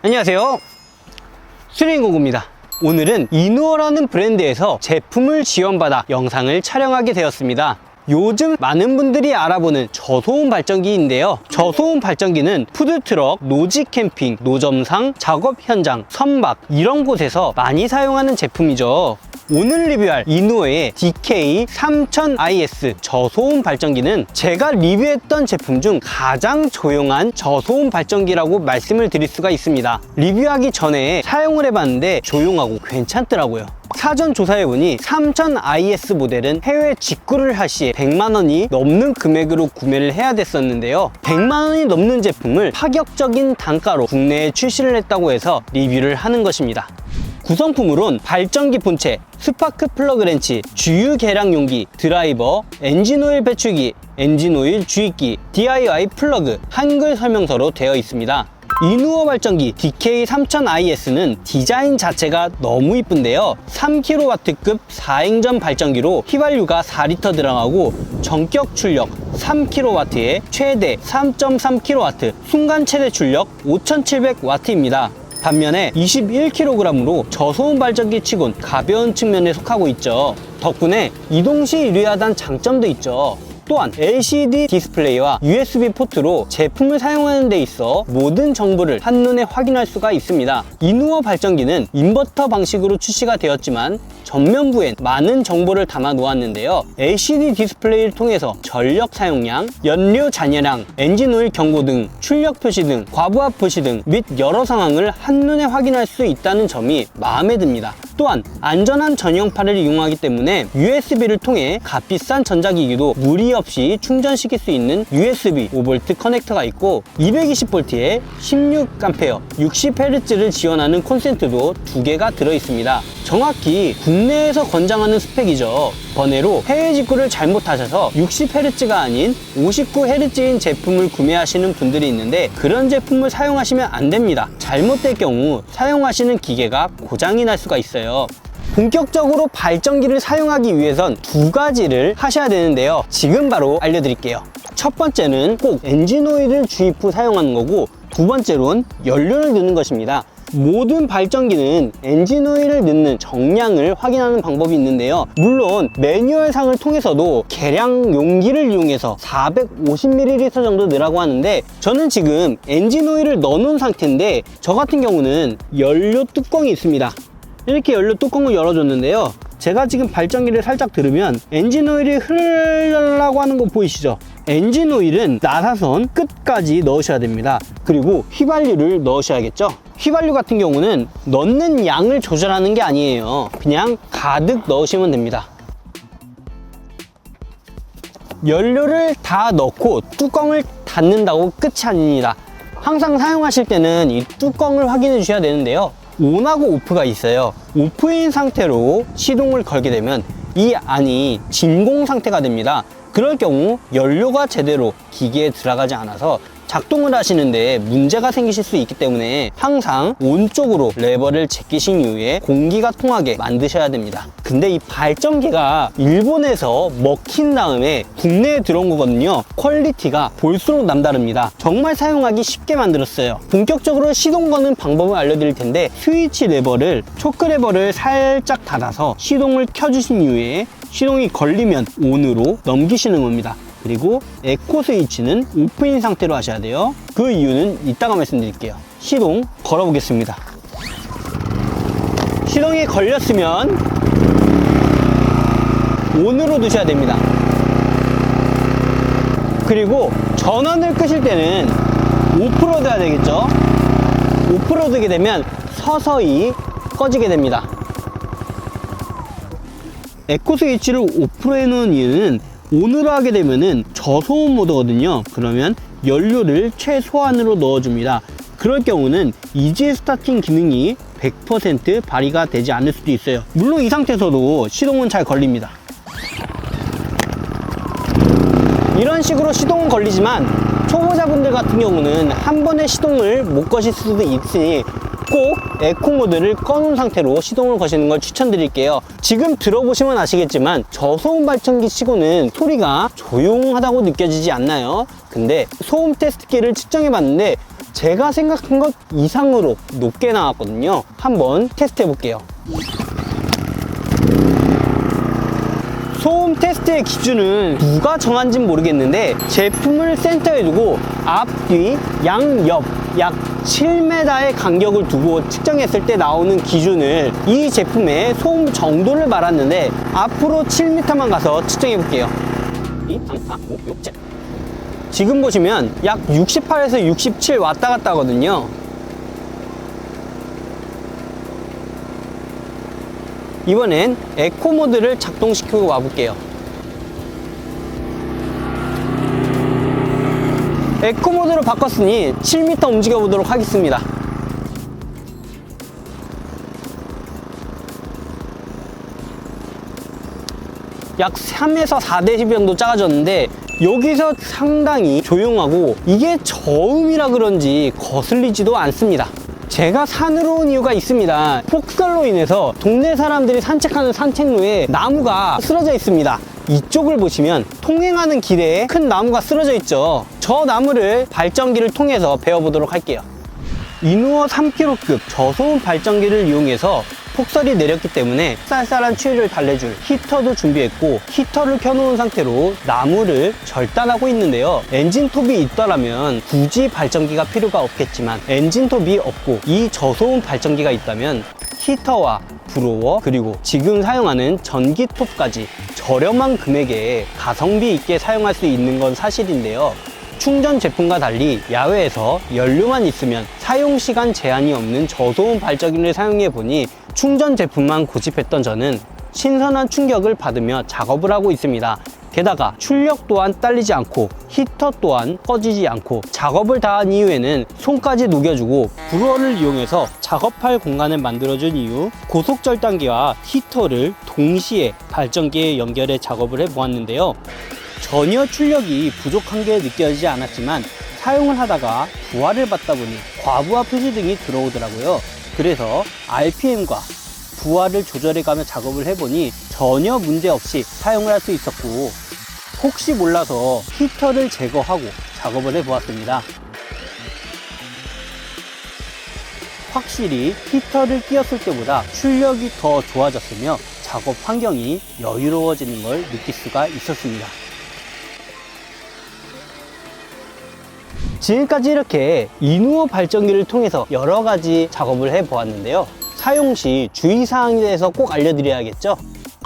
안녕하세요. 수리인공구입니다. 오늘은 이누어라는 브랜드에서 제품을 지원받아 영상을 촬영하게 되었습니다. 요즘 많은 분들이 알아보는 저소음 발전기인데요. 저소음 발전기는 푸드트럭, 노지 캠핑, 노점상, 작업 현장, 선박 이런 곳에서 많이 사용하는 제품이죠. 오늘 리뷰할 이누어의 DK3000IS 저소음 발전기는 제가 리뷰했던 제품 중 가장 조용한 저소음 발전기라고 말씀을 드릴 수가 있습니다. 리뷰하기 전에 사용을 해봤는데 조용하고 괜찮더라고요. 사전 조사해보니 3000IS 모델은 해외 직구를 할 시에 100만원이 넘는 금액으로 구매를 해야 됐었는데요. 100만원이 넘는 제품을 파격적인 단가로 국내에 출시를 했다고 해서 리뷰를 하는 것입니다. 구성품으론 발전기 본체, 스파크 플러그 렌치, 주유 계량 용기, 드라이버, 엔진오일 배출기, 엔진오일 주입기, DIY 플러그, 한글 설명서로 되어 있습니다. 이누어 발전기 DK3000IS는 디자인 자체가 너무 이쁜데요. 3kW급 4행전 발전기로 휘발유가 4리터 들어가고 전격 출력 3kW에 최대 3.3kW, 순간 최대 출력 5700W입니다. 반면에 21kg으로 저소음 발전기 치곤 가벼운 측면에 속하고 있죠. 덕분에 이동 시 유리하다는 장점도 있죠. 또한 LCD 디스플레이와 USB 포트로 제품을 사용하는 데 있어 모든 정보를 한눈에 확인할 수가 있습니다. 이누어 발전기는 인버터 방식으로 출시가 되었지만 전면부엔 많은 정보를 담아 놓았는데요. LCD 디스플레이를 통해서 전력 사용량, 연료 잔여량, 엔진 오일 경고 등 출력 표시 등 과부하 표시 등 및 여러 상황을 한눈에 확인할 수 있다는 점이 마음에 듭니다. 또한 안전한 전용파를 이용하기 때문에 USB를 통해 값비싼 전자기기도 무리 없이 충전시킬 수 있는 USB 5V 커넥터가 있고 220V에 16A, 60Hz를 지원하는 콘센트도 두 개가 들어 있습니다. 정확히 국내에서 권장하는 스펙이죠. 번외로 해외 직구를 잘못하셔서 60Hz가 아닌 59Hz인 제품을 구매하시는 분들이 있는데 그런 제품을 사용하시면 안 됩니다. 잘못될 경우 사용하시는 기계가 고장이 날 수가 있어요. 본격적으로 발전기를 사용하기 위해선 두 가지를 하셔야 되는데요. 지금 바로 알려드릴게요. 첫 번째는 꼭 엔진 오일을 주입 후 사용하는 거고 두 번째로는 연료를 넣는 것입니다. 모든 발전기는 엔진 오일을 넣는 정량을 확인하는 방법이 있는데요. 물론 매뉴얼상을 통해서도 계량 용기를 이용해서 450ml 정도 넣으라고 하는데 저는 지금 엔진 오일을 넣어놓은 상태인데 저 같은 경우는 연료 뚜껑이 있습니다. 이렇게 연료 뚜껑을 열어줬는데요. 제가 지금 발전기를 살짝 들으면 엔진 오일이 흐르려고 하는 거 보이시죠? 엔진 오일은 나사선 끝까지 넣으셔야 됩니다. 그리고 휘발유를 넣으셔야겠죠? 휘발유 같은 경우는 넣는 양을 조절하는 게 아니에요. 그냥 가득 넣으시면 됩니다. 연료를 다 넣고 뚜껑을 닫는다고 끝이 아닙니다. 항상 사용하실 때는 이 뚜껑을 확인해 주셔야 되는데요. 온하고 오프가 있어요. 오프인 상태로 시동을 걸게 되면 이 안이 진공 상태가 됩니다. 그럴 경우 연료가 제대로 기계에 들어가지 않아서 작동을 하시는데 문제가 생기실 수 있기 때문에 항상 온 쪽으로 레버를 제끼신 이후에 공기가 통하게 만드셔야 됩니다. 근데 이 발전기가 일본에서 먹힌 다음에 국내에 들어온 거거든요. 퀄리티가 볼수록 남다릅니다. 정말 사용하기 쉽게 만들었어요. 본격적으로 시동 거는 방법을 알려드릴 텐데 스위치 레버를 초크 레버를 살짝 닫아서 시동을 켜주신 이후에 시동이 걸리면 ON으로 넘기시는 겁니다. 그리고 에코 스위치는 오프인 상태로 하셔야 돼요. 그 이유는 이따가 말씀드릴게요. 시동 걸어보겠습니다. 시동이 걸렸으면 ON으로 두셔야 됩니다. 그리고 전원을 끄실 때는 오프로 둬야 되겠죠? 오프로 두게 되면 서서히 꺼지게 됩니다. 에코 스위치를 오프로 해놓은 이유는 온으로 하게 되면은 저소음 모드거든요. 그러면 연료를 최소한으로 넣어줍니다. 그럴 경우는 이지 스타팅 기능이 100% 발휘가 되지 않을 수도 있어요. 물론 이 상태에서도 시동은 잘 걸립니다. 이런 식으로 시동은 걸리지만 초보자분들 같은 경우는 한 번에 시동을 못 거실 수도 있으니 꼭 에코 모드를 꺼놓은 상태로 시동을 거시는 걸 추천드릴게요. 지금 들어보시면 아시겠지만 저소음 발전기 치고는 소리가 조용하다고 느껴지지 않나요? 근데 소음 테스트기를 측정해 봤는데 제가 생각한 것 이상으로 높게 나왔거든요. 한번 테스트 해 볼게요. 소음 테스트의 기준은 누가 정한지는 모르겠는데 제품을 센터에 두고 앞, 뒤, 양, 옆 약 7m의 간격을 두고 측정했을 때 나오는 기준을 이 제품의 소음 정도를 말았는데 앞으로 7m만 가서 측정해 볼게요. 2, 3, 4, 5, 6, 7. 지금 보시면 약 68에서 67 왔다 갔다 하거든요. 이번엔 에코 모드를 작동시키고 와볼게요. 에코 모드로 바꿨으니 7m 움직여 보도록 하겠습니다. 약 3에서 4dB 정도 작아졌는데 여기서 상당히 조용하고 이게 저음이라 그런지 거슬리지도 않습니다. 제가 산으로 온 이유가 있습니다. 폭설로 인해서 동네 사람들이 산책하는 산책로에 나무가 쓰러져 있습니다. 이쪽을 보시면 통행하는 길에 큰 나무가 쓰러져 있죠. 저 나무를 발전기를 통해서 배워보도록 할게요. 이누어 3kg급 저소음 발전기를 이용해서 폭설이 내렸기 때문에 쌀쌀한 추위를 달래줄 히터도 준비했고 히터를 켜놓은 상태로 나무를 절단하고 있는데요 엔진톱이 있더라면 굳이 발전기가 필요가 없겠지만 엔진톱이 없고 이 저소음 발전기가 있다면 히터와 브로워 그리고 지금 사용하는 전기톱까지 저렴한 금액에 가성비 있게 사용할 수 있는 건 사실인데요 충전 제품과 달리 야외에서 연료만 있으면 사용 시간 제한이 없는 저소음 발전기를 사용해 보니 충전 제품만 고집했던 저는 신선한 충격을 받으며 작업을 하고 있습니다. 게다가 출력 또한 딸리지 않고 히터 또한 꺼지지 않고 작업을 다한 이후에는 손까지 녹여주고 브루어를 이용해서 작업할 공간을 만들어준 이후 고속절단기와 히터를 동시에 발전기에 연결해 작업을 해 보았는데요. 전혀 출력이 부족한 게 느껴지지 않았지만 사용을 하다가 부하를 받다 보니 과부하 표시 등이 들어오더라고요. 그래서 RPM과 부하를 조절해가며 작업을 해보니 전혀 문제 없이 사용을 할 수 있었고 혹시 몰라서 히터를 제거하고 작업을 해보았습니다. 확실히 히터를 끼웠을 때보다 출력이 더 좋아졌으며 작업 환경이 여유로워지는 걸 느낄 수가 있었습니다. 지금까지 이렇게 이누어 발전기를 통해서 여러 가지 작업을 해 보았는데요. 사용 시 주의사항에 대해서 꼭 알려드려야겠죠.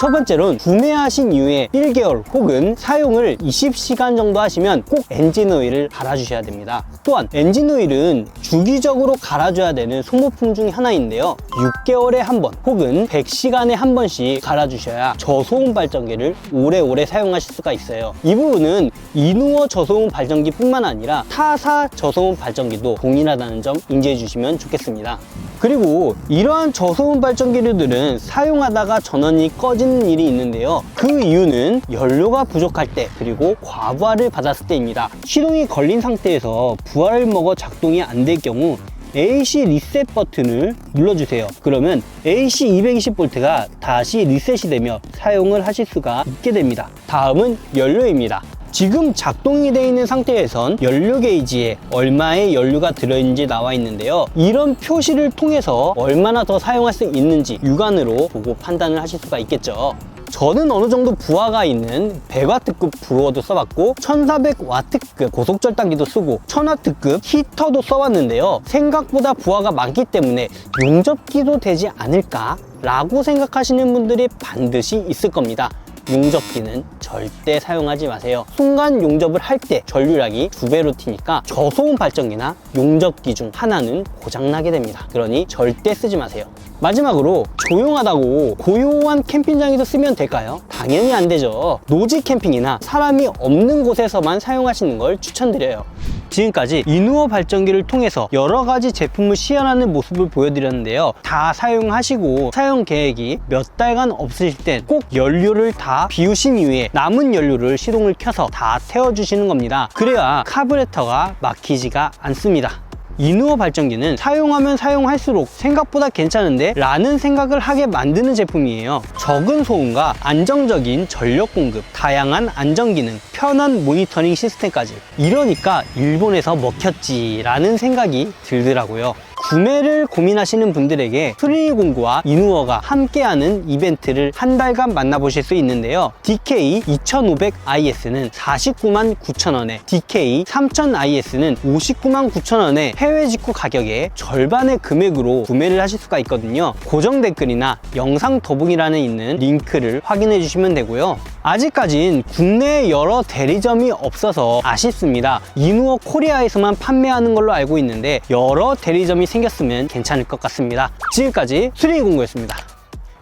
첫 번째로는 구매하신 이후에 1개월 혹은 사용을 20시간 정도 하시면 꼭 엔진 오일을 갈아주셔야 됩니다. 또한 엔진 오일은 주기적으로 갈아줘야 되는 소모품 중 하나인데요. 6개월에 한 번 혹은 100시간에 한 번씩 갈아주셔야 저소음 발전기를 오래오래 사용하실 수가 있어요. 이 부분은 이누어 저소음 발전기 뿐만 아니라 타사 저소음 발전기도 동일하다는 점 인지해 주시면 좋겠습니다. 그리고 이러한 저소음 발전기들은 사용하다가 전원이 꺼지는 일이 있는데요. 그 이유는 연료가 부족할 때 그리고 과부하를 받았을 때입니다. 시동이 걸린 상태에서 부하를 먹어 작동이 안 될 경우 AC 리셋 버튼을 눌러주세요. 그러면 AC 220V가 다시 리셋이 되며 사용을 하실 수가 있게 됩니다. 다음은 연료입니다. 지금 작동이 되어 있는 상태에선 연료 게이지에 얼마의 연료가 들어있는지 나와 있는데요. 이런 표시를 통해서 얼마나 더 사용할 수 있는지 육안으로 보고 판단을 하실 수가 있겠죠. 저는 어느 정도 부하가 있는 100W급 브루어도 써봤고 1400W급 고속절단기도 쓰고 1000W급 히터도 써봤는데요. 생각보다 부하가 많기 때문에 용접기도 되지 않을까? 라고 생각하시는 분들이 반드시 있을 겁니다. 용접기는 절대 사용하지 마세요. 순간 용접을 할 때 전류량이 두 배로 튀니까 저소음 발전기나 용접기 중 하나는 고장나게 됩니다. 그러니 절대 쓰지 마세요. 마지막으로 조용하다고 고요한 캠핑장에서 쓰면 될까요? 당연히 안 되죠. 노지 캠핑이나 사람이 없는 곳에서만 사용하시는 걸 추천드려요. 지금까지 이누어 발전기를 통해서 여러 가지 제품을 시연하는 모습을 보여드렸는데요. 다 사용하시고 사용 계획이 몇 달간 없으실 땐 꼭 연료를 다 비우신 이후에 남은 연료를 시동을 켜서 다 태워주시는 겁니다. 그래야 카브레터가 막히지가 않습니다. 이누어 발전기는 사용하면 사용할수록 생각보다 괜찮은데 라는 생각을 하게 만드는 제품이에요. 적은 소음과 안정적인 전력 공급, 다양한 안전 기능, 편한 모니터링 시스템까지. 이러니까 일본에서 먹혔지 라는 생각이 들더라고요. 구매를 고민하시는 분들에게 트리니 공구와 이누어가 함께하는 이벤트를 한 달간 만나보실 수 있는데요. DK 2500IS는 49만 9천원에 DK 3000IS는 59만 9천원에 해외 직구 가격의 절반의 금액으로 구매를 하실 수가 있거든요. 고정 댓글이나 영상 더보기란에 있는 링크를 확인해 주시면 되고요. 아직까진 국내에 여러 대리점이 없어서 아쉽습니다. 이누어 코리아에서만 판매하는 걸로 알고 있는데 여러 대리점이 생겼으면 괜찮을 것 같습니다. 지금까지 수리공구였습니다.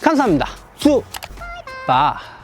감사합니다. 수, 바.